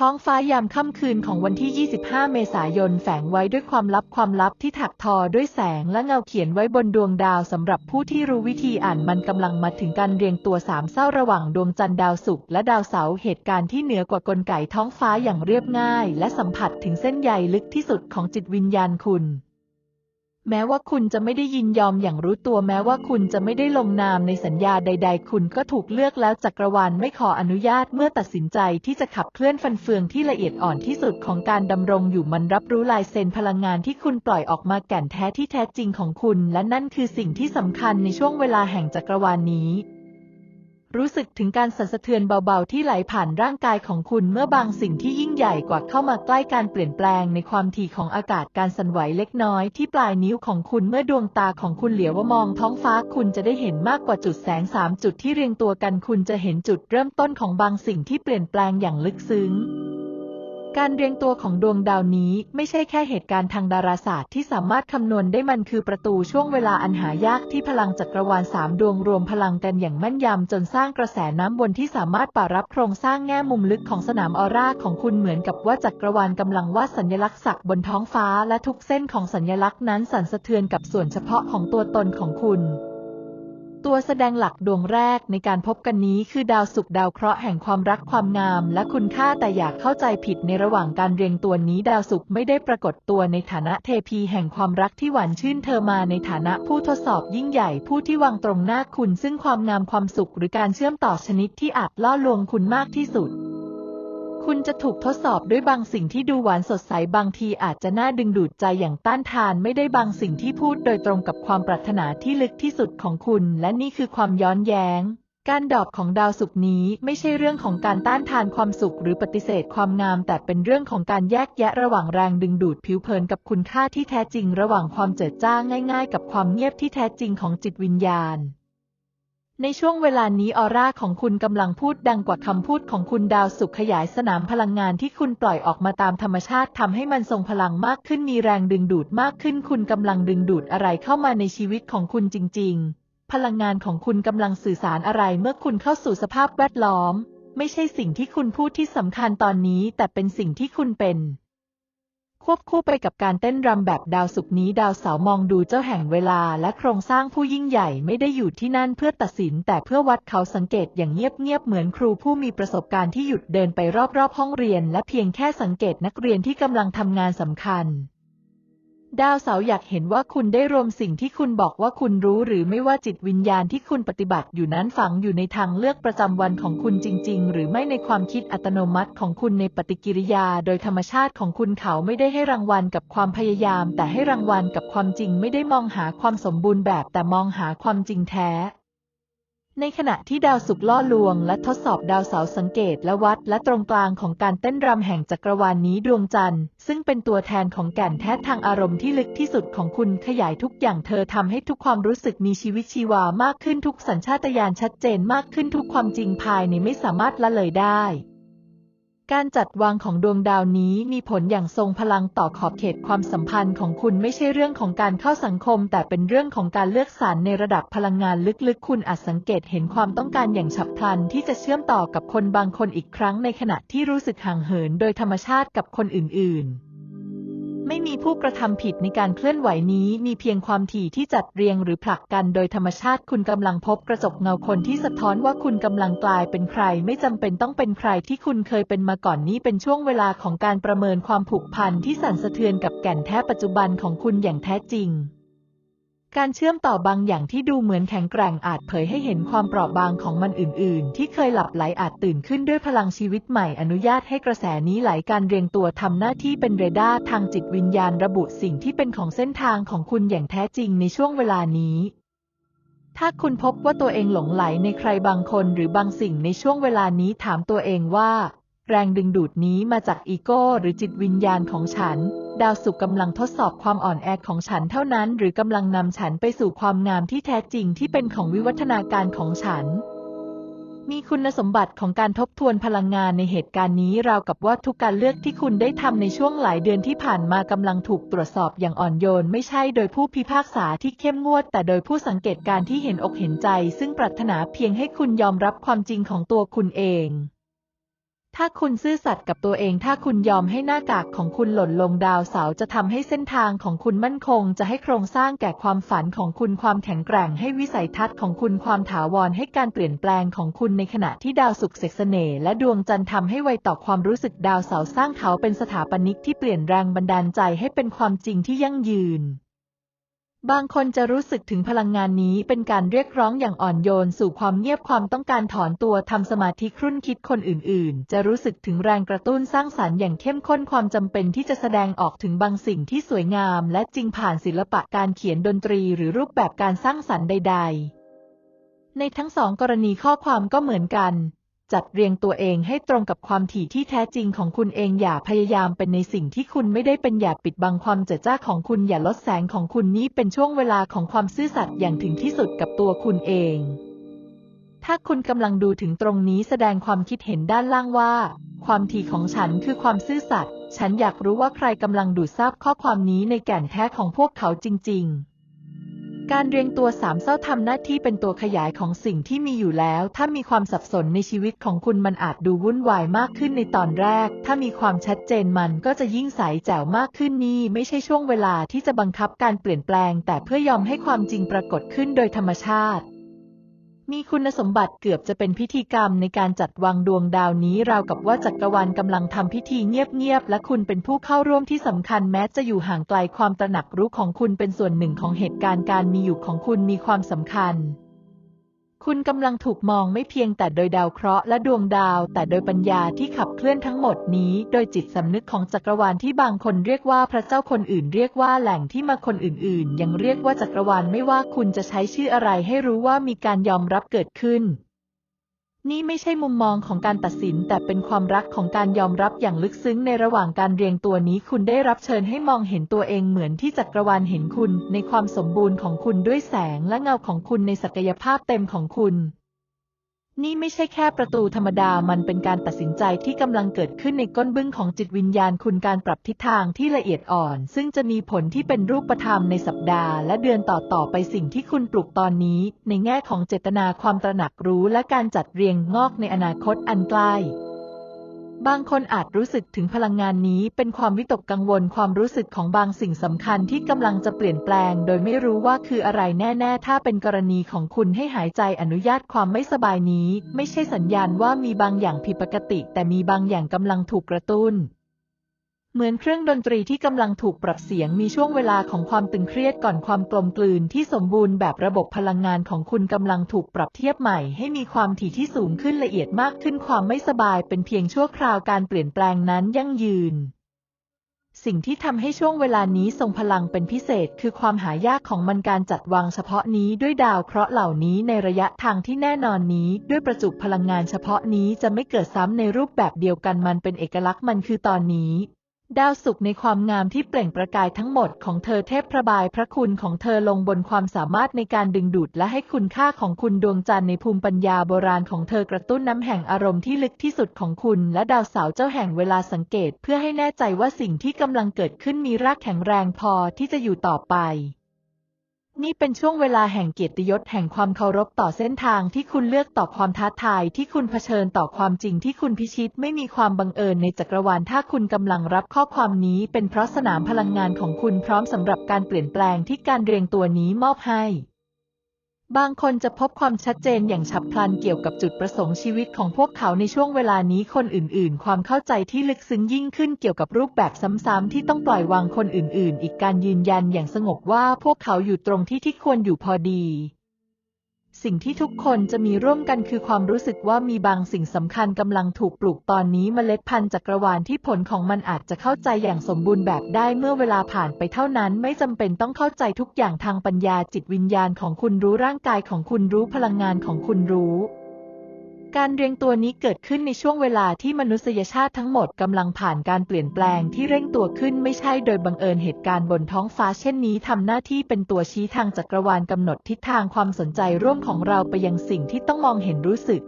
ท้องฟ้ายามค่ำคืนของวันที่ 25 เมษายนแฝงไว้ด้วยความลับความลับที่ถักทอด้วยแสงและเงาเขียนไว้บนดวงดาวสำหรับผู้ที่รู้วิธีอ่านมันกำลังมาถึงการเรียงตัวสามเศร้าระหว่างดวงจันทร์ดาวศุกร์และดาวเสาร์เหตุการณ์ที่เหนือกว่ากลไกท้องฟ้าอย่างเรียบง่าย และสัมผัสถึงเส้นใยลึกที่สุดของจิตวิญญาณคุณ แม้ว่าคุณจะไม่ได้ยินยอมอย่างรู้ตัวแม้ว่าคุณจะไม่ได้ลงนามในสัญญาใด ๆ คุณก็ถูกเลือกแล้วจักรวาลไม่ขออนุญาตเมื่อตัดสินใจที่จะขับเคลื่อนฟันเฟืองที่ละเอียดอ่อนที่สุดของการดำรงอยู่มันรับรู้ลายเซ็นพลังงานที่คุณปล่อยออกมาแก่นแท้ที่แท้จริงของคุณ และนั่นคือสิ่งที่สำคัญในช่วงเวลาแห่งจักรวาลนี้ รู้สึกถึงการสั่นสะเทือนเบาๆ ที่ไหลผ่านร่างกายของคุณเมื่อบางสิ่งที่ยิ่งใหญ่กว่าเข้ามาใกล้การเปลี่ยนแปลงในความถี่ของอากาศการสั่นไหวเล็กน้อยที่ปลายนิ้วของคุณเมื่อดวงตาของคุณเหลียวว่ามองท้องฟ้าคุณจะได้เห็นมากกว่าจุดแสงสามจุดที่เรียงตัวกันคุณจะเห็นจุดเริ่มต้นของบางสิ่งที่เปลี่ยนแปลงอย่างลึกซึ้ง การเรียงตัวของดวงดาวนี้ไม่ใช่แค่เหตุการณ์ทางดาราศาสตร์ที่สามารถคำนวณได้มันคือประตูช่วงเวลาอันหายากที่พลังจักรวาลสามดวงรวมพลังกันอย่างแม่นยำจนสร้างกระแสน้ำวนที่สามารถป่ารับโครงสร้างแง่มุมลึกของสนามออร่าของคุณเหมือนกับว่าจักรวาลกำลังวาดสัญลักษณ์สักบนท้องฟ้าและทุกเส้นของสัญลักษณ์นั้นสั่นสะเทือนกับส่วนเฉพาะของตัวตนของคุณ ตัวแสดงหลักดวงแรกในการพบกันนี้คือดาวศุกร์ดาวเคราะห์แห่งความรักความงาม และคุณค่าแต่อยากเข้าใจผิดในระหว่างการเรียงตัวนี้ ดาวศุกร์ไม่ได้ปรากฏตัวในฐานะเทพีแห่งความรักที่หวานชื่นเธอมาในฐานะผู้ทดสอบยิ่งใหญ่ผู้ที่วางตรงหน้าคุณ ซึ่งความงามความสุขหรือการเชื่อมต่อชนิดที่อาจล่อลวงคุณมากที่สุด คุณจะถูกทดสอบด้วยบางสิ่งที่ดูหวานสดใสบางทีอาจจะน่าดึงดูดใจอย่างต้านทานไม่ได้บางสิ่งที่พูดโดยตรงกับความปรารถนาที่ลึกที่สุดของคุณ และนี่คือความย้อนแย้ง การดอบของดาวศุกร์นี้ไม่ใช่เรื่องของการต้านทานความสุขหรือปฏิเสธความงาม แต่เป็นเรื่องของการแยกแยะระหว่างแรงดึงดูดผิวเผินกับคุณค่าที่แท้จริง ระหว่างความเจิดจ้าง่าย ๆ กับความเงียบที่แท้จริงของจิตวิญญาณ ในช่วงเวลานี้ออร่าของคุณกำลังพูดดังกว่าคำพูดของคุณดาวสุขขยายสนามพลังงานที่คุณปล่อยออกมาตามธรรมชาติทำให้มันทรงพลังมากขึ้นมีแรงดึงดูดมากขึ้น คุณกำลังดึงดูดอะไรเข้ามาในชีวิตของคุณจริง ๆ พลังงานของคุณกำลังสื่อสารอะไรเมื่อคุณเข้าสู่สภาพแวดล้อม ไม่ใช่สิ่งที่คุณพูดที่สำคัญตอนนี้ แต่เป็นสิ่งที่คุณเป็น ควบคู่ไปกับการเต้นรำแบบดาวสุกนี้ดาวเสาร์มองดูเจ้าแห่งเวลาและโครงสร้างผู้ยิ่งใหญ่ไม่ได้อยู่ที่นั่นเพื่อตัดสิน แต่เพื่อวัดเขาสังเกตอย่างเงียบๆเหมือนครูผู้มีประสบการณ์ที่หยุดเดินไปรอบๆห้องเรียน และเพียงแค่สังเกตนักเรียนที่กำลังทำงานสำคัญ ดาวเสาร์อยากเห็นว่าคุณได้รวมสิ่งที่คุณบอกว่าคุณรู้หรือไม่ว่าจิตวิญญาณที่คุณปฏิบัติอยู่นั้นฝังอยู่ในทางเลือกประจำวันของคุณจริง ๆ หรือไม่ในความคิดอัตโนมัติของคุณในปฏิกิริยา โดยธรรมชาติของคุณเขาไม่ได้ให้รางวัลกับความพยายาม แต่ให้รางวัลกับความจริงไม่ได้มองหาความสมบูรณ์แบบแต่มองหาความจริงแท้ ในขณะที่ดาวศุกร์ล่อลวง และทดสอบดาวเสาร์สังเกตและวัดและตรงกลางของการเต้นรำแห่งจักรวาลนนี้ดวงจันทร์ ซึ่งเป็นตัวแทนของแก่นแท้ทางอารมณ์ที่ลึกที่สุดของคุณขยายทุกอย่างเธอทำให้ทุกความรู้สึกมีชีวิตชีวามากขึ้นทุกสัญชาตญาณชัดเจนมากขึ้นทุกความจริงภายในไม่สามารถละเลยได้ การจัดวางของดวงดาวนี้มีผลอย่างทรงพลังต่อขอบเขตความสัมพันธ์ของคุณไม่ใช่เรื่องของการเข้าสังคม แต่เป็นเรื่องของการเลือกสรรในระดับพลังงานลึกๆ คุณอาจสังเกตเห็นความต้องการอย่างฉับพลันที่จะเชื่อมต่อกับคนบางคนอีกครั้งในขณะที่รู้สึกห่างเหินโดยธรรมชาติกับคนอื่นๆ ไม่มีผู้กระทำผิดในการเคลื่อนไหวนี้มีเพียงความถี่ที่จัดเรียงหรือผลักกันโดยธรรมชาติคุณกำลังพบกระจกเงาคนที่สะท้อนว่าคุณกำลังกลายเป็นใคร ไม่จำเป็นต้องเป็นใครที่คุณเคยเป็นมาก่อนนี้เป็นช่วงเวลาของการประเมินความผูกพันที่สั่นสะเทือนกับแก่นแท้ปัจจุบันของคุณอย่างแท้จริง การเชื่อมต่อบางอย่างที่ดูเหมือนแข็งแกร่งอาจเผยให้เห็นความเปราะบางของมันอื่น ๆ ที่เคยหลับไหลอาจตื่นขึ้นด้วยพลังชีวิตใหม่อนุญาตให้กระแสนี้ไหลการเรียงตัวทำหน้าที่เป็นเรดาร์ทางจิตวิญญาณระบุสิ่งที่เป็นของเส้นทางของคุณอย่างแท้จริงในช่วงเวลานี้ถ้าคุณพบว่าตัวเองหลงไหลในใครบางคนหรือบางสิ่งในช่วงเวลานี้ถามตัวเองว่า แรงดึงดูดนี้มาจากอีโก้หรือจิตวิญญาณของฉัน ดาวศุกกำลังทดสอบความอ่อนแอของฉันเท่านั้น หรือกำลังนำฉันไปสู่ความงามที่แท้จริงที่เป็นของวิวัฒนาการของฉัน มีคุณสมบัติของการทบทวนพลังงานในเหตุการณ์นี้ราวกับว่าทุกการเลือกที่คุณได้ทำในช่วงหลายเดือนที่ผ่านมากำลังถูกตรวจสอบอย่างอ่อนโยน ไม่ใช่โดยผู้พิพากษาที่เข้มงวด แต่โดยผู้สังเกตการณ์ที่เห็นอกเห็นใจ ซึ่งปรารถนาเพียงให้คุณยอมรับความจริงของตัวคุณเอง ถ้าคุณซื่อสัตย์กับตัวเอง ถ้าคุณยอมให้หน้ากากของคุณหล่นลงดาวเสาร์จะทำให้เส้นทางของคุณมั่นคง จะให้โครงสร้างแก่ความฝันของคุณความแข็งแกร่ง ให้วิสัยทัศน์ของคุณความถาวรให้การเปลี่ยนแปลงของคุณในขณะที่ดาวศุกร์เสกเสน่ห์และดวงจันทร์ทำให้ไวต่อความรู้สึกดาวเสาร์สร้างเขาเป็นสถาปนิกที่เปลี่ยนแรงบันดาลใจให้เป็นความจริงที่ยั่งยืน บางคนจะรู้สึกถึงพลังงานนี้เป็นการเรียกร้องอย่างอ่อนโยนสู่ความเงียบความต้องการถอนตัวทำสมาธิครุ่นคิดคนอื่นๆ จะรู้สึกถึงแรงกระตุ้นสร้างสารรค์อย่างเข้มข้นความจำเป็นที่จะแสดงออกถึงบางสิ่งที่สวยงาม และจริงผ่านศิลปะการเขียนดนตรีหรือรูปแบบการสร้างสรรค์ใด ๆ ในทั้งสองกรณีข้อความก็เหมือนกัน จัดเรียงตัวเองให้ตรงกับความถี่ที่แท้จริงของคุณเองอย่าพยายามเป็นในสิ่งที่คุณไม่ได้เป็นอย่าปิดบังความเจิดจ้าของคุณอย่าลดแสงของคุณนี้เป็นช่วงเวลาของความซื่อสัตย์อย่างถึงที่สุดกับตัวคุณเอง ถ้าคุณกำลังดูถึงตรงนี้แสดงความคิดเห็นด้านล่างว่า ความถี่ของฉันคือความซื่อสัตย์ฉันอยากรู้ว่าใครกำลังดูดซับข้อความนี้ในแก่นแท้ของพวกเขาจริง ๆ การเรียงตัวสามเศร้าทำหน้าที่เป็นตัวขยายของสิ่งที่มีอยู่แล้ว ถ้ามีความสับสนในชีวิตของคุณมันอาจดูวุ่นวายมากขึ้นในตอนแรก ถ้ามีความชัดเจนมันก็จะยิ่งใสแจ๋วมากขึ้นนี่ไม่ใช่ช่วงเวลาที่จะบังคับการเปลี่ยนแปลง แต่เพื่อยอมให้ความจริงปรากฏขึ้นโดยธรรมชาติ มีคุณสมบัติเกือบจะเป็นพิธีกรรมในการจัดวางดวงดาวนี้ราวกับว่าจักรวาลกำลังทำพิธีเงียบๆ และคุณเป็นผู้เข้าร่วมที่สำคัญแม้จะอยู่ห่างไกลความตระหนักรู้ของคุณเป็นส่วนหนึ่งของเหตุการณ์การมีอยู่ของคุณมีความสำคัญ คุณกำลังถูกมองไม่เพียงแต่โดยดาวเคราะห์และดวงดาว แต่โดยปัญญาที่ขับเคลื่อนทั้งหมดนี้ โดยจิตสำนึกของจักรวาลที่บางคนเรียกว่าพระเจ้าคนอื่นเรียกว่าแหล่งที่มาคนอื่นๆ ยังเรียกว่าจักรวาลไม่ว่าคุณจะใช้ชื่ออะไรให้รู้ว่ามีการยอมรับเกิดขึ้น นี่ไม่ใช่มุมมองของการตัดสิน แต่เป็นความรักของการยอมรับอย่างลึกซึ้งในระหว่างการเรียงตัวนี้ คุณได้รับเชิญให้มองเห็นตัวเองเหมือนที่จักรวาลเห็นคุณ ในความสมบูรณ์ของคุณด้วยแสงและเงาของคุณในศักยภาพเต็มของคุณ นี่ไม่ใช่แค่ประตูธรรมดา มันเป็นการตัดสินใจที่กำลังเกิดขึ้นในก้นบึ้งของจิตวิญญาณคุณการปรับทิศทางที่ละเอียดอ่อน ซึ่งจะมีผลที่เป็นรูปธรรมในสัปดาห์ และเดือนต่อๆไปสิ่งที่คุณปลูกตอนนี้ ในแง่ของเจตนาความตระหนักรู้และการจัดเรียงงอกในอนาคตอันใกล้ บางคนอาจรู้สึกถึงพลังงานนี้เป็นความวิตกกังวลความรู้สึกของบางสิ่งสำคัญที่กำลังจะเปลี่ยนแปลง โดยไม่รู้ว่าคืออะไรแน่ ๆ ถ้าเป็นกรณีของคุณให้หายใจอนุญาตความไม่สบายนี้ ไม่ใช่สัญญาณว่ามีบางอย่างผิดปกติ แต่มีบางอย่างกำลังถูกกระตุ้น เหมือนเครื่องดนตรีที่กำลังถูกปรับเสียงมีช่วงเวลาของความตึงเครียดก่อนความกลมกลืนที่สมบูรณ์แบบระบบพลังงานของคุณกำลังถูกปรับเทียบใหม่ ให้มีความถี่ที่สูงขึ้นละเอียดมากขึ้นความไม่สบายเป็นเพียงชั่วคราวการเปลี่ยนแปลงนั้นยั่งยืน สิ่งที่ทำให้ช่วงเวลานี้ทรงพลังเป็นพิเศษ คือความหายากของมันการจัดวางเฉพาะนี้ด้วยดาวเคราะห์เหล่านี้ในระยะทางที่แน่นอนนี้ ด้วยประจุพลังงานเฉพาะนี้จะไม่เกิดซ้ำในรูปแบบเดียวกันมันเป็นเอกลักษณ์มันคือตอนนี้ ดาวสุกในความงามที่เปล่งประกายทั้งหมดของเธอเทพประบายพระคุณของเธอลงบนความสามารถในการดึงดูดและให้คุณค่าของคุณดวงจันทร์ในภูมิปัญญาโบราณของเธอกระตุ้นน้ำแห่งอารมณ์ที่ลึกที่สุดของคุณ และดาวเสาร์เจ้าแห่งเวลาสังเกต เพื่อให้แน่ใจว่าสิ่งที่กำลังเกิดขึ้นมีรากแข็งแรงพอที่จะอยู่ต่อไป นี่เป็นช่วงเวลาแห่งเกียรติยศแห่งความเคารพต่อเส้นทางที่คุณเลือกต่อความท้าทายที่คุณเผชิญต่อความจริงที่คุณพิชิตไม่มีความบังเอิญในจักรวาลถ้าคุณกำลังรับข้อความนี้เป็นเพราะสนามพลังงานของคุณพร้อมสำหรับการเปลี่ยนแปลงที่การเรียงตัวนี้มอบให้ บางคนจะพบความชัดเจนอย่างฉับพลันเกี่ยวกับจุดประสงค์ชีวิตของพวกเขาในช่วงเวลานี้คนอื่นๆ ความเข้าใจที่ลึกซึ้งยิ่งขึ้นเกี่ยวกับรูปแบบซ้ำๆที่ต้องปล่อยวางคนอื่นๆ อีกการยืนยันอย่างสงบว่าพวกเขาอยู่ตรงที่ที่ควรอยู่พอดี สิ่งที่ทุกคนจะมีร่วมกันคือความรู้สึกว่ามีบางสิ่งสำคัญกำลังถูกปลูกตอนนี้เมล็ดพันธุ์จักรวาลที่ผลของมันอาจจะเข้าใจอย่างสมบูรณ์แบบได้เมื่อเวลาผ่านไปเท่านั้น ไม่จำเป็นต้องเข้าใจทุกอย่างทางปัญญาจิตวิญญาณของคุณรู้ร่างกายของคุณรู้พลังงานของคุณรู้ การเรียงตัวนี้เกิดขึ้นในช่วงเวลาที่มนุษยชาติทั้งหมดกำลังผ่านการเปลี่ยนแปลงที่เร่งตัวขึ้นไม่ใช่โดยบังเอิญเหตุการณ์บนท้องฟ้าเช่นนี้ทำหน้าที่เป็นตัวชี้ทางจักรวาลกำหนดทิศทางความสนใจร่วมของเราไปยังสิ่งที่ต้องมองเห็นรู้สึก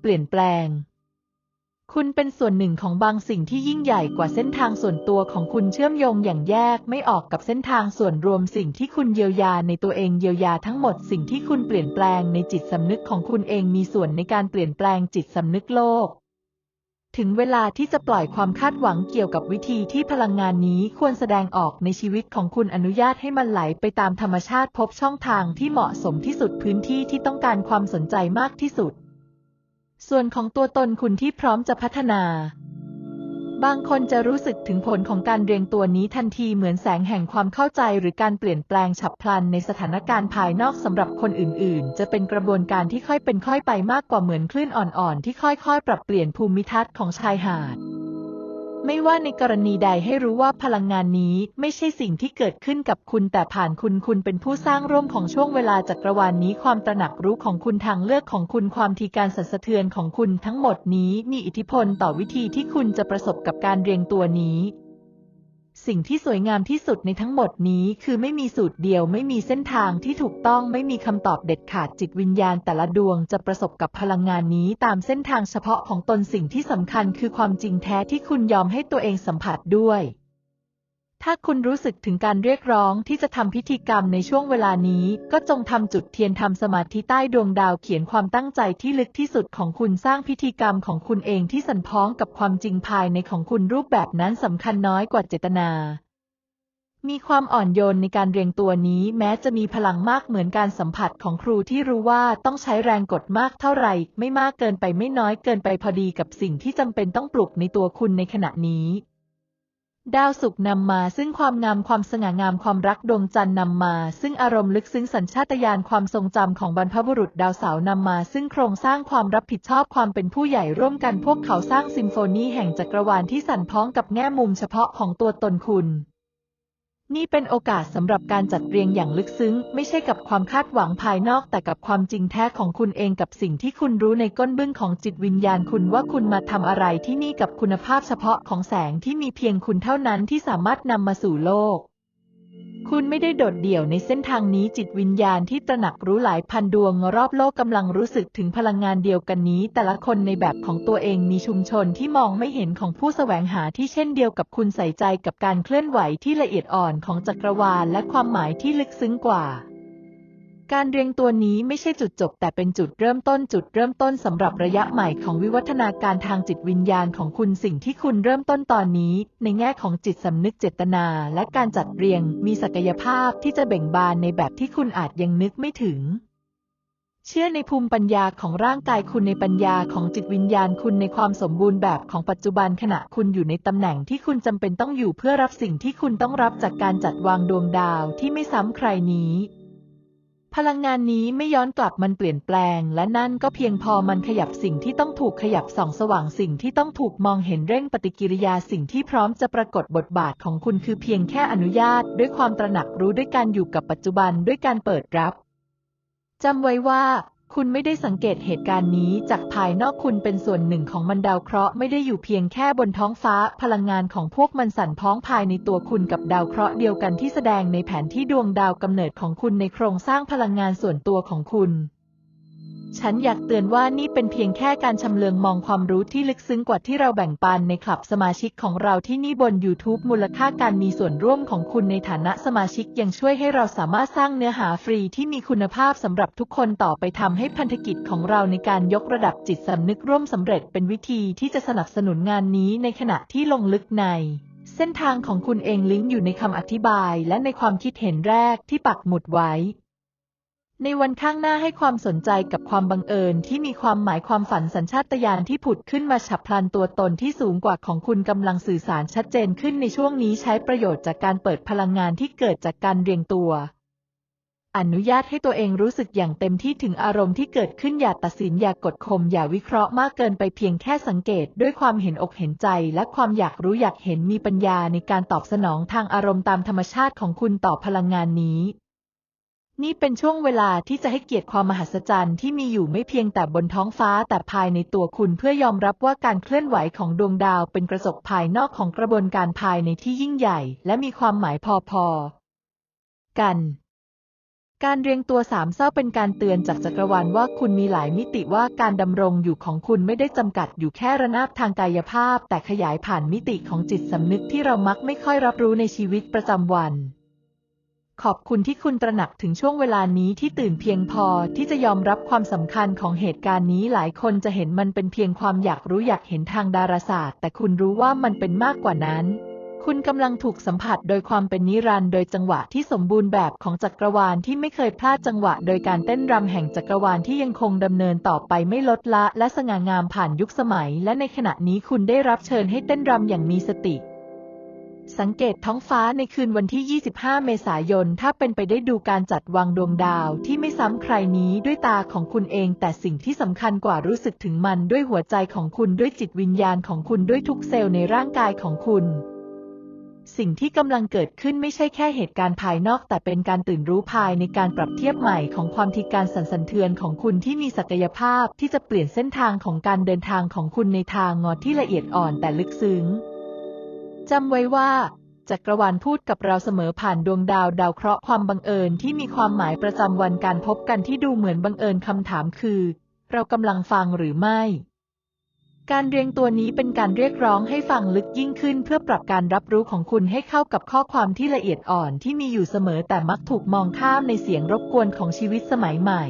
เปลี่ยนแปลง คุณเป็นส่วนหนึ่งของบางสิ่งที่ยิ่งใหญ่กว่าเส้นทางส่วนตัวของคุณเชื่อมโยงอย่างแยกไม่ออกกับเส้นทางส่วนรวมสิ่งที่คุณเยียวยาในตัวเองเยียวยาทั้งหมดสิ่งที่คุณเปลี่ยนแปลงในจิตสำนึกของคุณเองมีส่วนในการเปลี่ยนแปลงจิตสำนึกโลก ถึงเวลาที่จะปล่อยความคาดหวังเกี่ยวกับวิธีที่พลังงานนี้ควรแสดงออกในชีวิตของคุณอนุญาตให้มันไหลไปตามธรรมชาติพบช่องทางที่เหมาะสมที่สุดพื้นที่ที่ต้องการความสนใจมากที่สุด ส่วนของตัวตนคุณที่พร้อมจะพัฒนา บางคนจะรู้สึกถึงผลของการเรียงตัวนี้ทันทีเหมือนแสงแห่งความเข้าใจหรือการเปลี่ยนแปลงฉับพลันในสถานการณ์ภายนอกสำหรับคนอื่น ๆ จะเป็นกระบวนการที่ค่อยเป็นค่อยไปมากกว่าเหมือนคลื่นอ่อน ๆ ที่ค่อย ๆ ปรับเปลี่ยนภูมิทัศน์ของชายหาด ไม่ว่าในกรณีใดให้รู้ว่าพลังงานนี้ไม่ใช่สิ่งที่เกิดขึ้นกับคุณแต่ผ่านคุณคุณเป็นผู้สร้างร่วมของช่วงเวลาจักรวาลนนี้ความตระหนักรู้ของคุณทางเลือกของคุณความทีการสั่นสะเทือนของคุณทั้งหมดนี้มีอิทธิพลต่อวิธีที่คุณจะประสบกับการเรียงตัวนี้ สิ่งที่สวยงามที่สุดในทั้งหมดนี้ คือไม่มีสูตรเดียว ไม่มีเส้นทางที่ถูกต้องไม่มีคำตอบเด็ดขาดจิตวิญญาณ แต่ละดวงจะประสบกับพลังงานนี้ตามเส้นทางเฉพาะของตนสิ่งที่สำคัญคือความจริงแท้ที่คุณยอมให้ตัวเองสัมผัสด้วย ถ้าคุณรู้สึกถึงการเรียกร้องที่จะทำพิธีกรรมในช่วงเวลานี้ ก็จงทำจุดเทียนทำสมาธิใต้ดวงดาวเขียนความตั้งใจที่ลึกที่สุดของคุณสร้างพิธีกรรมของคุณเองที่สันพ้องกับความจริงภายในของคุณรูปแบบนั้นสำคัญน้อยกว่าเจตนา มีความอ่อนโยนในการเรียงตัวนี้ แม้จะมีพลังมากเหมือนการสัมผัสของครูที่รู้ว่าต้องใช้แรงกดมากเท่าไหร่ ไม่มากเกินไปไม่น้อยเกินไปพอดีกับสิ่งที่จำเป็นต้องปลุกในตัวคุณในขณะนี้ ดาวศุกร์นำมาซึ่งความงามความสง่างามความรักดวงจันทร์นำมา ซึ่งอารมณ์ลึกซึ้งสัญชาตญาณความทรงจำของบรรพบุรุษดาวเสาร์นำมา ซึ่งโครงสร้างความรับผิดชอบความเป็นผู้ใหญ่ร่วมกันพวกเขาสร้างซิมโฟนีแห่งจักรวาลที่สั่นพ้องกับแง่มุมเฉพาะของตัวตนคุณ นี่เป็นโอกาสสำหรับการจัดเรียงอย่างลึกซึ้ง ไม่ใช่กับความคาดหวังภายนอกแต่กับความจริงแท้ของคุณเองกับสิ่งที่คุณรู้ในก้นบึ้งของจิตวิญญาณคุณว่าคุณมาทำอะไรที่นี่กับคุณภาพเฉพาะของแสงที่มีเพียงคุณเท่านั้นที่สามารถนำมาสู่โลก คุณไม่ได้โดดเดี่ยวในเส้นทางนี้จิตวิญญาณที่ตระหนักรู้หลายพันดวงรอบโลกกำลังรู้สึกถึงพลังงานเดียวกันนี้ แต่ละคนในแบบของตัวเองมีชุมชนที่มองไม่เห็นของผู้แสวงหาที่เช่นเดียวกับคุณใส่ใจกับการเคลื่อนไหวที่ละเอียดอ่อนของจักรวาลและความหมายที่ลึกซึ้งกว่า การเรียงตัวนี้ไม่ใช่จุดจบ แต่เป็นจุดเริ่มต้นจุดเริ่มต้นสำหรับระยะใหม่ของวิวัฒนาการทางจิตวิญญาณของคุณสิ่งที่คุณเริ่มต้นตอนนี้ ในแง่ของจิตสำนึกเจตนา และการจัดเรียงมีศักยภาพที่จะเบ่งบานในแบบที่คุณอาจยังนึกไม่ถึง เชื่อในภูมิปัญญาของร่างกายคุณในปัญญาของจิตวิญญาณคุณในความสมบูรณ์แบบของปัจจุบันขณะคุณอยู่ในตำแหน่งที่คุณจำเป็นต้องอยู่เพื่อรับสิ่งที่คุณต้องรับจากการจัดวางดวงดาวที่ไม่ซ้ำใครนี้ พลังงานนี้ไม่ย้อนกลับมันเปลี่ยนแปลง และนั่นก็เพียงพอมันขยับสิ่งที่ต้องถูกขยับส่องสว่างสิ่งที่ต้องถูกมองเห็นเร่งปฏิกิริยาสิ่งที่พร้อมจะปรากฏบทบาทของคุณคือเพียงแค่อนุญาต ด้วยความตระหนักรู้ด้วยการอยู่กับปัจจุบันด้วยการเปิดรับจำไว้ว่า คุณไม่ได้สังเกตเหตุการณ์นี้จากภายนอกคุณเป็นส่วนหนึ่งของมันดาวเคราะห์ไม่ได้อยู่เพียงแค่บนท้องฟ้า พลังงานของพวกมันสั่นพ้องภายในตัวคุณกับดาวเคราะห์เดียวกันที่แสดงในแผนที่ดวงดาวกำเนิดของคุณในโครงสร้างพลังงานส่วนตัวของคุณ ฉันอยากเตือนว่านี่เป็นเพียงแค่การชำเลืองมองความรู้ที่ลึกซึ้งกว่าที่เราแบ่งปันในคลับสมาชิกของเราที่นี่บน YouTube มูลค่าการมีส่วนร่วมของคุณในฐานะสมาชิกยังช่วยให้เราสามารถสร้างเนื้อหาฟรีที่มีคุณภาพสำหรับทุกคนต่อไปทำให้พันธกิจของเราในการยกระดับจิตสำนึกร่วมสำเร็จเป็นวิธีที่จะสนับสนุนงานนี้ในขณะที่ลงลึกในเส้นทางของคุณเองลิงก์อยู่ในคำอธิบายและในความคิดเห็นแรกที่ปักหมุดไว้ ในวันข้างหน้าให้ความสนใจกับความบังเอิญที่มีความหมายความฝันสัญชาตญาณที่ผุดขึ้นมาฉับพลันตัวตนที่สูงกว่าของคุณกำลังสื่อสารชัดเจนขึ้นในช่วงนี้ใช้ประโยชน์จากการเปิดพลังงานที่เกิดจากการเรียงตัว อนุญาตให้ตัวเองรู้สึกอย่างเต็มที่ถึงอารมณ์ที่เกิดขึ้นอย่าตัดสินอย่ากดข่มอย่าวิเคราะห์มากเกินไปเพียงแค่สังเกตด้วยความเห็นอกเห็นใจ และความอยากรู้อยากเห็นมีปัญญาในการตอบสนองทางอารมณ์ตามธรรมชาติของคุณต่อพลังงานนี้ นี่เป็นช่วงเวลาที่จะให้เกียรติความมหัศจรรย์ที่มีอยู่ไม่เพียงแต่บนท้องฟ้าแต่ภายในตัวคุณเพื่อยอมรับว่าการเคลื่อนไหวของดวงดาวเป็นกระจกภายนอกของกระบวนการภายในที่ยิ่งใหญ่ และมีความหมายพอๆกัน การเรียงตัวสามเศร้าเป็นการเตือนจากจักรวาลว่าคุณมีหลายมิติว่าการดำรงอยู่ของคุณไม่ได้จำกัดอยู่แค่ระนาบทางกายภาพ แต่ขยายผ่านมิติของจิตสำนึกที่เรามักไม่ค่อยรับรู้ในชีวิตประจำวัน ขอบคุณที่คุณตระหนักถึงช่วงเวลานี้ที่ตื่นเพียงพอที่จะยอมรับความสำคัญของเหตุการณ์นี้หลายคนจะเห็นมันเป็นเพียงความอยากรู้อยากเห็นทางดาราศาสตร์ แต่คุณรู้ว่ามันเป็นมากกว่านั้น คุณกำลังถูกสัมผัสโดยความเป็นนิรันดร์โดยจังหวะที่สมบูรณ์แบบของจักรวาลที่ไม่เคยพลาดจังหวะ โดยการเต้นรำแห่งจักรวาลที่ยังคงดำเนินต่อไปไม่ลดละ และสง่างามผ่านยุคสมัย และในขณะนี้คุณได้รับเชิญให้เต้นรำอย่างมีสติ สังเกตท้องฟ้าในคืนวันที่ 25 เมษายน ถ้าเป็นไปได้ดูการจัดวางดวงดาวที่ไม่ซ้ำใครนี้ด้วยตาของคุณเอง แต่สิ่งที่สำคัญกว่ารู้สึกถึงมันด้วยหัวใจของคุณด้วยจิตวิญญาณของคุณด้วยทุกเซลล์ในร่างกายของคุณ สิ่งที่กำลังเกิดขึ้นไม่ใช่แค่เหตุการณ์ภายนอก แต่เป็นการตื่นรู้ภายในการปรับเทียบใหม่ของความที่การสั่นสะเทือนของคุณที่มีศักยภาพที่จะเปลี่ยนเส้นทางของการเดินทางของคุณในทางงอที่ละเอียดอ่อนแต่ลึกซึ้ง จำไว้ว่าจักรวาลพูดกับเราเสมอผ่านดวงดาวดาวเคราะห์ความบังเอิญที่มีความหมายประจำวันการพบกันที่ดูเหมือนบังเอิญคำถามคือ เรากำลังฟังหรือไม่ การเรียงตัวนี้เป็นการเรียกร้องให้ฟังลึกยิ่งขึ้น เพื่อปรับการรับรู้ของคุณให้เข้ากับข้อความที่ละเอียดอ่อนที่มีอยู่เสมอแต่มักถูกมองข้ามในเสียงรบกวนของชีวิตสมัยใหม่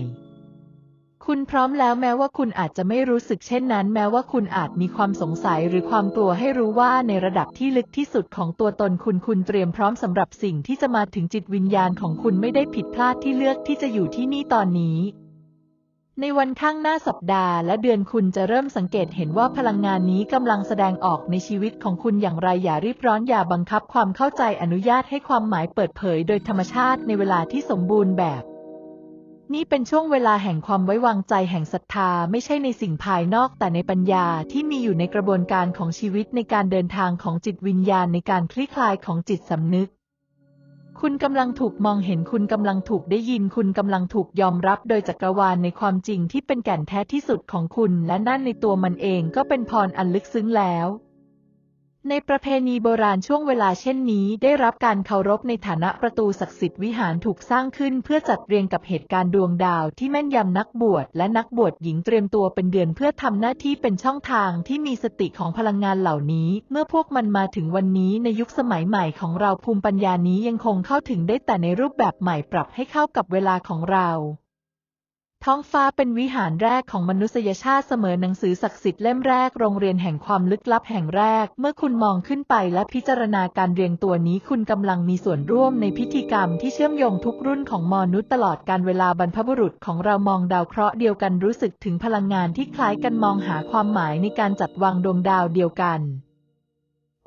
คุณพร้อมแล้วแม้ว่าคุณอาจจะไม่รู้สึกเช่นนั้น แม้ว่าคุณอาจมีความสงสัยหรือความกลัวให้รู้ว่าในระดับที่ลึกที่สุดของตัวตนคุณคุณเตรียมพร้อมสำหรับสิ่งที่จะมาถึงจิตวิญญาณของคุณไม่ได้ผิดพลาดที่เลือกที่จะอยู่ที่นี่ตอนนี้ ในวันข้างหน้าสัปดาห์และเดือนคุณจะเริ่มสังเกตเห็นว่าพลังงานนี้กำลังแสดงออกในชีวิตของคุณอย่างไรอย่ารีบร้อนอย่าบังคับความเข้าใจอนุญาตให้ความหมายเปิดเผย โดยธรรมชาติในเวลาที่สมบูรณ์แบบ นี่เป็นช่วงเวลาแห่งความไว้วางใจแห่งศรัทธาไม่ใช่ในสิ่งภายนอกแต่ในปัญญาที่มีอยู่ในกระบวนการของชีวิตในการเดินทางของจิตวิญญาณในการคลี่คลายของจิตสำนึก คุณกำลังถูกมองเห็นคุณกำลังถูกได้ยินคุณกำลังถูกยอมรับโดยจักรวาลในความจริงที่เป็นแก่นแท้ที่สุดของคุณ และนั่นในตัวมันเองก็เป็นพรอันลึกซึ้งแล้ว ในประเพณีโบราณช่วงเวลาเช่นนี้ ได้รับการเคารพในฐานะประตูศักดิ์สิทธิ์วิหารถูกสร้างขึ้นเพื่อจัดเรียงกับเหตุการณ์ดวงดาวที่แม่นยำนักบวชและนักบวชหญิงเตรียมตัวเป็นเดือนเพื่อทำหน้าที่เป็นช่องทางที่มีสติของพลังงานเหล่านี้ เมื่อพวกมันมาถึงวันนี้ในยุคสมัยใหม่ของเราภูมิปัญญานี้ยังคงเข้าถึงได้แต่ในรูปแบบใหม่ปรับให้เข้ากับเวลาของเรา ท้องฟ้าเป็นวิหารแรกของมนุษยชาติเสมอหนังสือศักดิ์สิทธิ์เล่มแรกโรงเรียนแห่งความลึกลับแห่งแรก เมื่อคุณมองขึ้นไปและพิจารณาการเรียงตัวนี้คุณกำลังมีส่วนร่วมในพิธีกรรมที่เชื่อมโยงทุกรุ่นของมนุษย์ตลอดการเวลาบรรพบุรุษของเรามองดาวเคราะห์เดียวกันรู้สึกถึงพลังงานที่คล้ายกันมองหาความหมายในการจัดวางดวงดาวเดียวกัน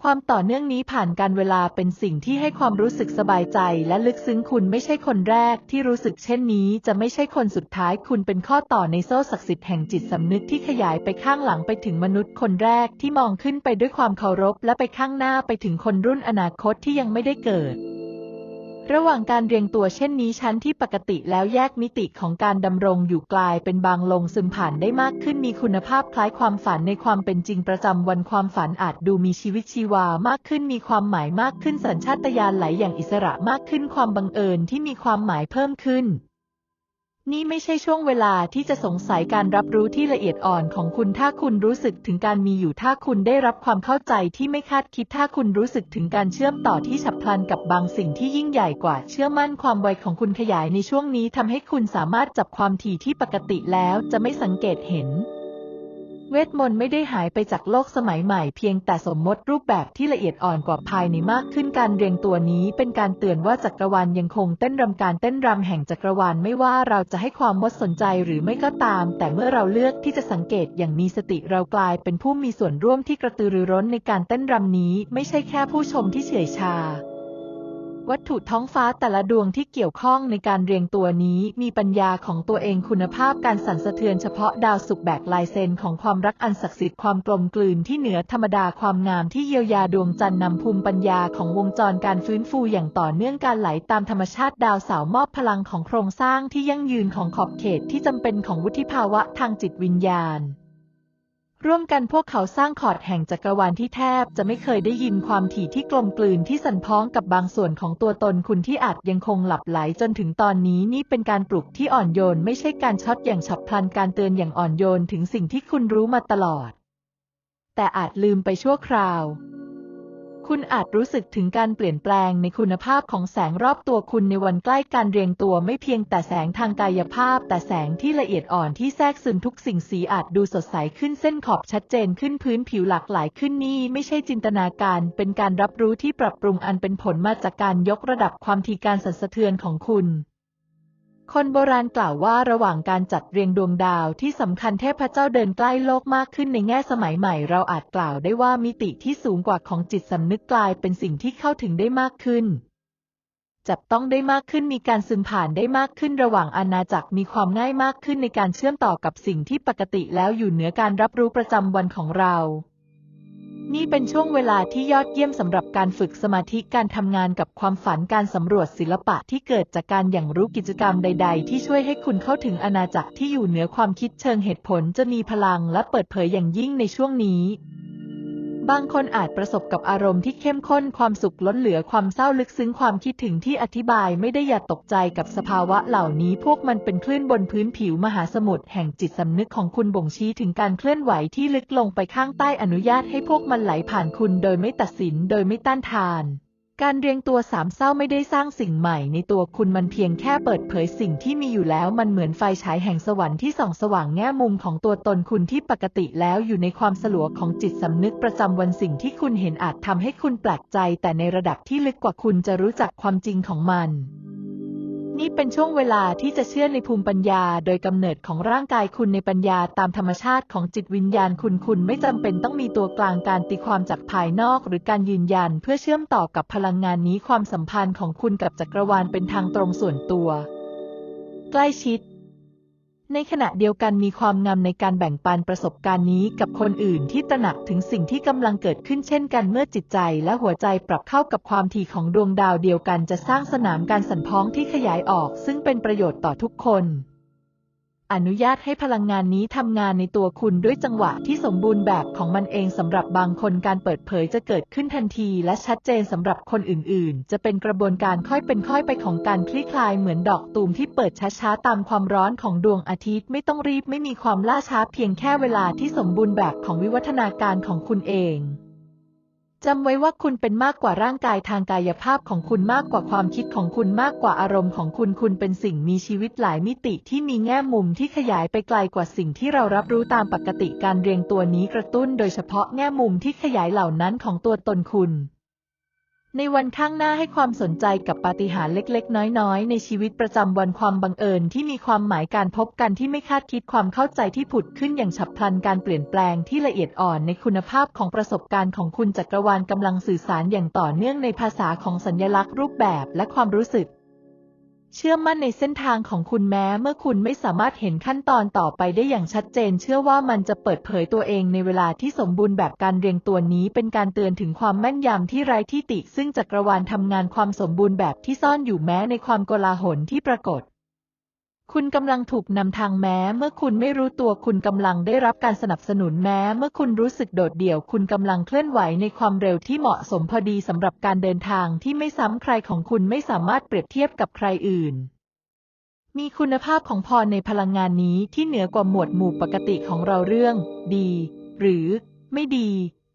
ความต่อเนื่องนี้ผ่านการเวลาเป็นสิ่งที่ให้ความรู้สึกสบายใจ และลึกซึ้งคุณไม่ใช่คนแรกที่รู้สึกเช่นนี้ จะไม่ใช่คนสุดท้ายคุณเป็นข้อต่อในโซ่ศักดิ์สิทธิ์แห่งจิตสำนึกที่ขยายไปข้างหลังไปถึงมนุษย์คนแรกที่มองขึ้นไปด้วยความเคารพ และไปข้างหน้าไปถึงคนรุ่นอนาคตที่ยังไม่ได้เกิด ระหว่างการเรียงตัวเช่นนี้ชั้นที่ปกติแล้วแยกมิติของการดำรงอยู่กลายเป็นบางลงซึมผ่านได้มากขึ้นมีคุณภาพคล้ายความฝันในความเป็นจริงประจำวันความฝันอาจดูมีชีวิตชีวามากขึ้นมีความหมายมากขึ้นสัญชาตญาณไหลอย่างอิสระมากขึ้นความบังเอิญที่มีความหมายเพิ่มขึ้น นี่ไม่ใช่ช่วงเวลาที่จะสงสัยการรับรู้ที่ละเอียดอ่อนของคุณถ้าคุณรู้สึกถึงการมีอยู่ถ้าคุณได้รับความเข้าใจที่ไม่คาดคิดถ้าคุณรู้สึกถึงการเชื่อมต่อที่ฉับพลันกับบางสิ่งที่ยิ่งใหญ่กว่า เชื่อมั่นความไวของคุณขยายในช่วงนี้ทำให้คุณสามารถจับความถี่ที่ปกติแล้วจะไม่สังเกตเห็น เวทมนต์ไม่ได้หายไปจากโลกสมัยใหม่เพียงแต่สมมติรูปแบบที่ละเอียดอ่อนกว่าภายในมากขึ้นการเรียงตัวนี้เป็นการเตือนว่าจักรวาลยังคงเต้นรำการเต้นรำแห่งจักรวาลไม่ว่าเราจะให้ความมดสนใจหรือไม่ก็ตาม แต่เมื่อเราเลือกที่จะสังเกตอย่างมีสติเรากลายเป็นผู้มีส่วนร่วมที่กระตือรือร้นในการเต้นรำนี้ ไม่ใช่แค่ผู้ชมที่เฉยชา วัตถุท้องฟ้าแต่ละดวงที่เกี่ยวข้องในการเรียงตัวนี้มีปัญญาของตัวเองคุณภาพการสั่นสะเทือนเฉพาะดาวสุกแบกลายเซนของความรักอันศักดิ์สิทธิ์ความกลมกลืนที่เหนือธรรมดาความงามที่เยียวยาดวงจันทร์นำภูมิปัญญาของวงจรการฟื้นฟูอย่างต่อเนื่องการไหลตามธรรมชาติดาวเสามอบพลังของโครงสร้างที่ยั่งยืนของขอบเขตที่จำเป็นของวุฒิภาวะทางจิตวิญญาณ ร่วมกันพวกเขาสร้างขอดแห่งจักรวาลที่แทบจะไม่เคยได้ยินความถี่ที่กลมกลืนที่สั่นพ้องกับบางส่วนของตัวตนคุณที่อาจยังคงหลับไหลจนถึงตอนนี้นี่เป็นการปลุกที่อ่อนโยน ไม่ใช่การช็อตอย่างฉับพลันการเตือนอย่างอ่อนโยนถึงสิ่งที่คุณรู้มาตลอด แต่อาจลืมไปชั่วคราว คุคุณอาจรู้สึกถึงการเปลี่ยนแปลงในคุณภาพของแสงรอบตัวคุณในวันใกล้การเรียงตัวไม่เพียงแต่แสงทางกายภาพ แต่แสงที่ละเอียดอ่อนที่แทรกซึมทุกสิ่งสีอาจดูสดใสขึ้นเส้นขอบชัดเจนขึ้นพื้นผิวหลากหลายขึ้นนี่ไม่ใช่จินตนาการ เป็นการรับรู้ที่ปรับปรุงอันเป็นผลมาจากการยกระดับความถี่การสั่นสะเทือนของคุณ คนโบราณกล่าวว่าระหว่างการจัดเรียงดวงดาวที่สำคัญเทพเจ้าเดินใกล้โลกมากขึ้นในแง่สมัยใหม่ เราอาจกล่าวได้ว่ามิติที่สูงกว่าของจิตสำนึกกลายเป็นสิ่งที่เข้าถึงได้มากขึ้น จับต้องได้มากขึ้นมีการซึมผ่านได้มากขึ้นระหว่างอาณาจักรมีความง่ายมากขึ้นในการเชื่อมต่อกับสิ่งที่ปกติแล้วอยู่เหนือการรับรู้ประจำวันของเรา นี่เป็นช่วงเวลาที่ยอดเยี่ยมสำหรับการฝึกสมาธิการทำงานกับความฝันการสำรวจศิลปะที่เกิดจากการอย่างรู้กิจกรรมใด ๆ ที่ช่วยให้คุณเข้าถึงอาณาจักรที่อยู่เหนือความคิดเชิงเหตุผลจะมีพลังและเปิดเผยอย่างยิ่งในช่วงนี้ บางคนอาจประสบกับอารมณ์ที่เข้มข้นความสุขล้นเหลือความเศร้าลึกซึ้งความคิดถึงที่อธิบายไม่ได้อย่าตกใจกับสภาวะเหล่านี้ พวกมันเป็นคลื่นบนพื้นผิวมหาสมุทรแห่งจิตสำนึกของคุณบ่งชี้ถึงการเคลื่อนไหวที่ลึกลงไปข้างใต้อนุญาตให้พวกมันไหลผ่านคุณโดยไม่ตัดสินโดยไม่ต้านทาน การเรียงตัวสามเศร้าไม่ได้สร้างสิ่งใหม่ในตัวคุณมันเพียงแค่เปิดเผยสิ่งที่มีอยู่แล้วมันเหมือนไฟฉายแห่งสวรรค์ที่ส่องสว่างแง่มุมของตัวตนคุณที่ปกติแล้วอยู่ในความสลัวของจิตสำนึกประจำวันสิ่งที่คุณเห็นอาจทำให้คุณแปลกใจ แต่ในระดับที่ลึกกว่าคุณจะรู้จักความจริงของมัน นี่เป็นช่วงเวลาที่จะเชื่อในภูมิปัญญา โดยกำเนิดของร่างกายคุณในปัญญาตามธรรมชาติของจิตวิญญาณคุณคุณไม่จำเป็นต้องมีตัวกลางการตีความจากภายนอก หรือการยืนยันเพื่อเชื่อมต่อกับพลังงานนี้ความสัมพันธ์ของคุณกับจักรวาลเป็นทางตรงส่วนตัว ใกล้ชิด ในขณะเดียวกันมีความงามในการแบ่งปันประสบการณ์นี้กับคนอื่นที่ตระหนักถึงสิ่งที่กำลังเกิดขึ้นเช่นกันเมื่อจิตใจและหัวใจปรับเข้ากับความถี่ของดวงดาวเดียวกันจะสร้างสนามการสั่นพ้องที่ขยายออก ซึ่งเป็นประโยชน์ต่อทุกคน อนุญาตให้พลังงานนี้ทำงานในตัวคุณด้วยจังหวะที่สมบูรณ์แบบของมันเองสำหรับบางคนการเปิดเผยจะเกิดขึ้นทันที และชัดเจนสำหรับคนอื่นๆ จะเป็นกระบวนการค่อยเป็นค่อยไปของการคลี่คลายเหมือนดอกตูมที่เปิดช้าๆตามความร้อนของดวงอาทิตย์ไม่ต้องรีบไม่มีความล่าช้าเพียงแค่เวลาที่สมบูรณ์แบบของวิวัฒนาการของคุณเอง จำไว้ว่าคุณเป็นมากกว่าร่างกายทางกายภาพของคุณมากกว่าความคิดของคุณมากกว่าอารมณ์ของคุณคุณเป็นสิ่งมีชีวิตหลายมิติที่มีแง่มุมที่ขยายไปไกลกว่าสิ่งที่เรารับรู้ตามปกติการเรียงตัวนี้กระตุ้นโดยเฉพาะแง่มุมที่ขยายเหล่านั้นของตัวตนคุณ ในวันข้างหน้าให้ความสนใจกับปาฏิหาริย์เล็ก ๆ น้อย ๆ ในชีวิตประจำวันความบังเอิญที่มีความหมายการพบกันที่ไม่คาดคิดความเข้าใจที่ผุดขึ้นอย่างฉับพลันการเปลี่ยนแปลงที่ละเอียดอ่อนในคุณภาพของประสบการณ์ของคุณจักรวาลกำลังสื่อสารอย่างต่อเนื่องในภาษาของสัญลักษณ์รูปแบบและความรู้สึก เชื่อมั่นในเส้นทางของคุณแม้เมื่อคุณไม่สามารถเห็นขั้นตอนต่อไปได้อย่างชัดเจน เชื่อว่ามันจะเปิดเผยตัวเองในเวลาที่สมบูรณ์แบบการเรียงตัวนี้เป็นการเตือนถึงความแม่นยำที่ไร้ที่ติ ซึ่งจักรวาลทำงานความสมบูรณ์แบบที่ซ่อนอยู่แม้ในความโกลาหลที่ปรากฏ คุณกำลังถูกนำทางแม้ เมื่อคุณไม่รู้ตัวคุณกำลังได้รับการสนับสนุนแม้ เมื่อคุณรู้สึกโดดเดี่ยว คุณกำลังเคลื่อนไหวในความเร็วที่เหมาะสมพอดีสำหรับการเดินทางที่ไม่ซ้ำใครของคุณไม่สามารถเปรียบเทียบกับใครอื่น มีคุณภาพของพรในพลังงานนี้ที่เหนือกว่าหมวดหมู่ปกติของเราเรื่อง ดี หรือ ไม่ดี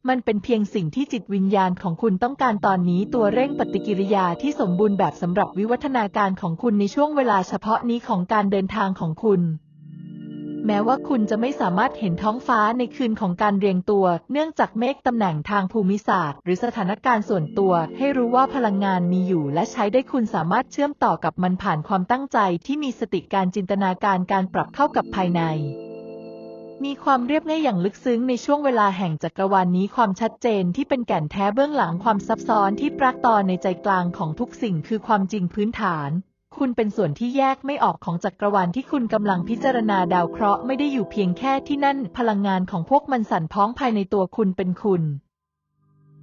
มันเป็นเพียงสิ่งที่จิตวิญญาณของคุณต้องการตอนนี้ตัวเร่งปฏิกิริยาที่สมบูรณ์แบบสำหรับวิวัฒนาการของคุณในช่วงเวลาเฉพาะนี้ของการเดินทางของคุณแม้ว่าคุณจะไม่สามารถเห็นท้องฟ้าในคืนของการเรียงตัว เนื่องจากเมฆตำแหน่งทางภูมิศาสตร์ หรือสถานการณ์ส่วนตัว ให้รู้ว่าพลังงานมีอยู่ และใช้ได้คุณสามารถเชื่อมต่อกับมันผ่านความตั้งใจที่มีสติการจินตนาการการปรับเข้ากับภายใน มีความเรียบง่ายอย่างลึกซึ้งในช่วงเวลาแห่งจักรวาลนนี้ความชัดเจนที่เป็นแก่นแท้เบื้องหลังความซับซ้อนที่ปรากฏในใจกลางของทุกสิ่งคือความจริงพื้นฐาน คุณเป็นส่วนที่แยกไม่ออกของจักรวาลที่คุณกำลังพิจารณาดาวเคราะห์ไม่ได้อยู่เพียงแค่ที่นั่น พลังงานของพวกมันสั่นพ้องภายในตัวคุณเป็นคุณ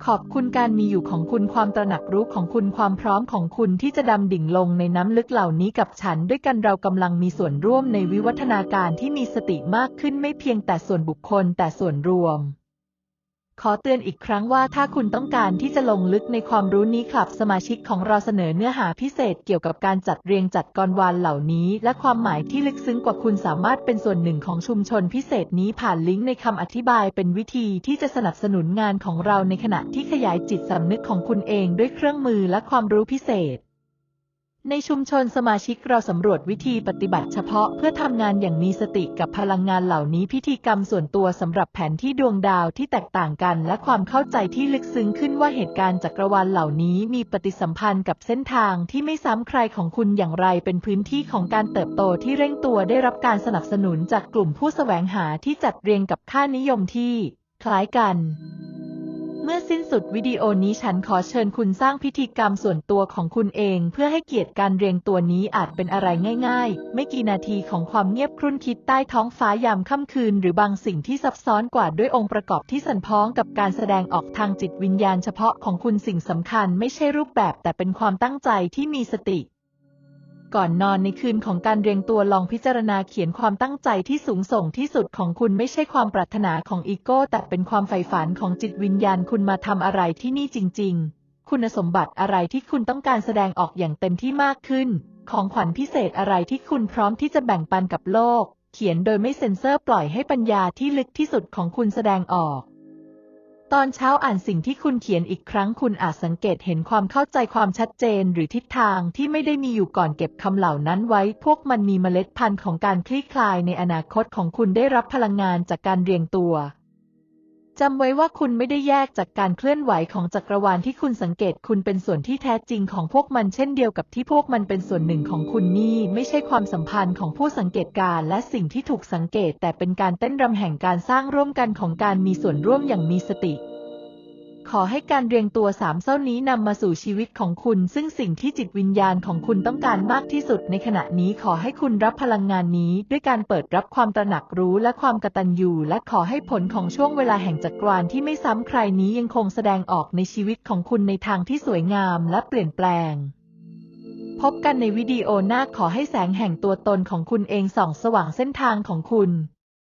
ขอบคุณการมีอยู่ของคุณความตระหนักรู้ของคุณความพร้อมของคุณที่จะดำดิ่งลงในน้ำลึกเหล่านี้กับฉัน ด้วยกันเรากำลังมีส่วนร่วมในวิวัฒนาการที่มีสติมากขึ้นไม่เพียงแต่ส่วนบุคคลแต่ส่วนรวม ขอเตือนอีกครั้งว่าถ้าคุณต้องการที่จะลงลึกในความรู้นี้ครับสมาชิกของเราเสนอเนื้อหาพิเศษเกี่ยวกับการจัดเรียงจัดกรวาลเหล่านี้ และความหมายที่ลึกซึ้งกว่าคุณสามารถเป็นส่วนหนึ่งของชุมชนพิเศษนี้ผ่านลิงก์ในคำอธิบายเป็นวิธีที่จะสนับสนุนงานของเราในขณะที่ขยายจิตสำนึกของคุณเองด้วยเครื่องมือและความรู้พิเศษ ในชุมชนสมาชิกเราสำรวจวิธีปฏิบัติเฉพาะเพื่อทำงานอย่างมีสติกับพลังงานเหล่านี้พิธีกรรมส่วนตัวสำหรับแผนที่ดวงดาวที่แตกต่างกันและความเข้าใจที่ลึกซึ้งขึ้นว่าเหตุการณ์จักรวาลเหล่านี้มีปฏิสัมพันธ์กับเส้นทางที่ไม่ซ้ำใครของคุณอย่างไรเป็นพื้นที่ของการเติบโตที่เร่งตัวได้รับการสนับสนุนจากกลุ่มผู้แสวงหาที่จัดเรียงกับค่านิยมที่คล้ายกัน เมื่อสิ้นสุดวิดีโอนี้ฉันขอเชิญคุณสร้างพิธีกรรมส่วนตัวของคุณเอง เพื่อให้เกียรติการเรียงตัวนี้อาจเป็นอะไรง่าย ๆ ไม่กี่นาทีของความเงียบครุ่นคิดใต้ท้องฟ้ายามค่ำคืน หรือบางสิ่งที่ซับซ้อนกว่าด้วยองค์ประกอบที่สันพ้องกับการแสดงออกทางจิตวิญญาณเฉพาะของคุณสิ่งสำคัญ ไม่ใช่รูปแบบแต่เป็นความตั้งใจที่มีสติ ก่อนนอนในคืนของการเรียงตัวลองพิจารณาเขียนความตั้งใจที่สูงส่งที่สุดของคุณไม่ใช่ความปรารถนาของอีโก้ แต่เป็นความใฝ่ฝันของจิตวิญญาณคุณมาทำอะไรที่นี่จริง ๆ คุณสมบัติอะไรที่คุณต้องการแสดงออกอย่างเต็มที่มากขึ้น ของขวัญพิเศษอะไรที่คุณพร้อมที่จะแบ่งปันกับโลก เขียนโดยไม่เซ็นเซอร์ปล่อยให้ปัญญาที่ลึกที่สุดของคุณแสดงออก ตอนเช้าอ่านสิ่งที่คุณเขียนอีกครั้งคุณอาจสังเกตเห็นความเข้าใจความชัดเจนหรือทิศทางที่ไม่ได้มีอยู่ก่อนเก็บคำเหล่านั้นไว้ พวกมันมีเมล็ดพันธุ์ของการคลี่คลายในอนาคตของคุณได้รับพลังงานจากการเรียงตัว จำไว้ว่าคุณไม่ได้แยกจากการเคลื่อนไหวของจักรวาลที่คุณสังเกตคุณเป็นส่วนที่แท้จริงของพวกมันเช่นเดียวกับที่พวกมันเป็นส่วนหนึ่งของคุณนี่ ไม่ใช่ความสัมพันธ์ของผู้สังเกตการและสิ่งที่ถูกสังเกต แต่เป็นการเต้นรำแห่งการสร้างร่วมกันของการมีส่วนร่วมอย่างมีสติ ขอให้การเรียงตัวสามเส้านี้นำมาสู่ชีวิตของคุณ ซึ่งสิ่งที่จิตวิญญาณของคุณต้องการมากที่สุดในขณะนี้ขอให้คุณรับพลังงานนี้ ด้วยการเปิดรับความตระหนักรู้และความกตัญญูและขอให้ผลของช่วงเวลาแห่งจักรวาลที่ไม่ซ้ำใครนี้ยังคงแสดงออกในชีวิตของคุณในทางที่สวยงามและเปลี่ยนแปลง พบกันในวิดีโอหน้าขอให้แสงแห่งตัวตนของคุณเองส่องสว่างเส้นทางของคุณ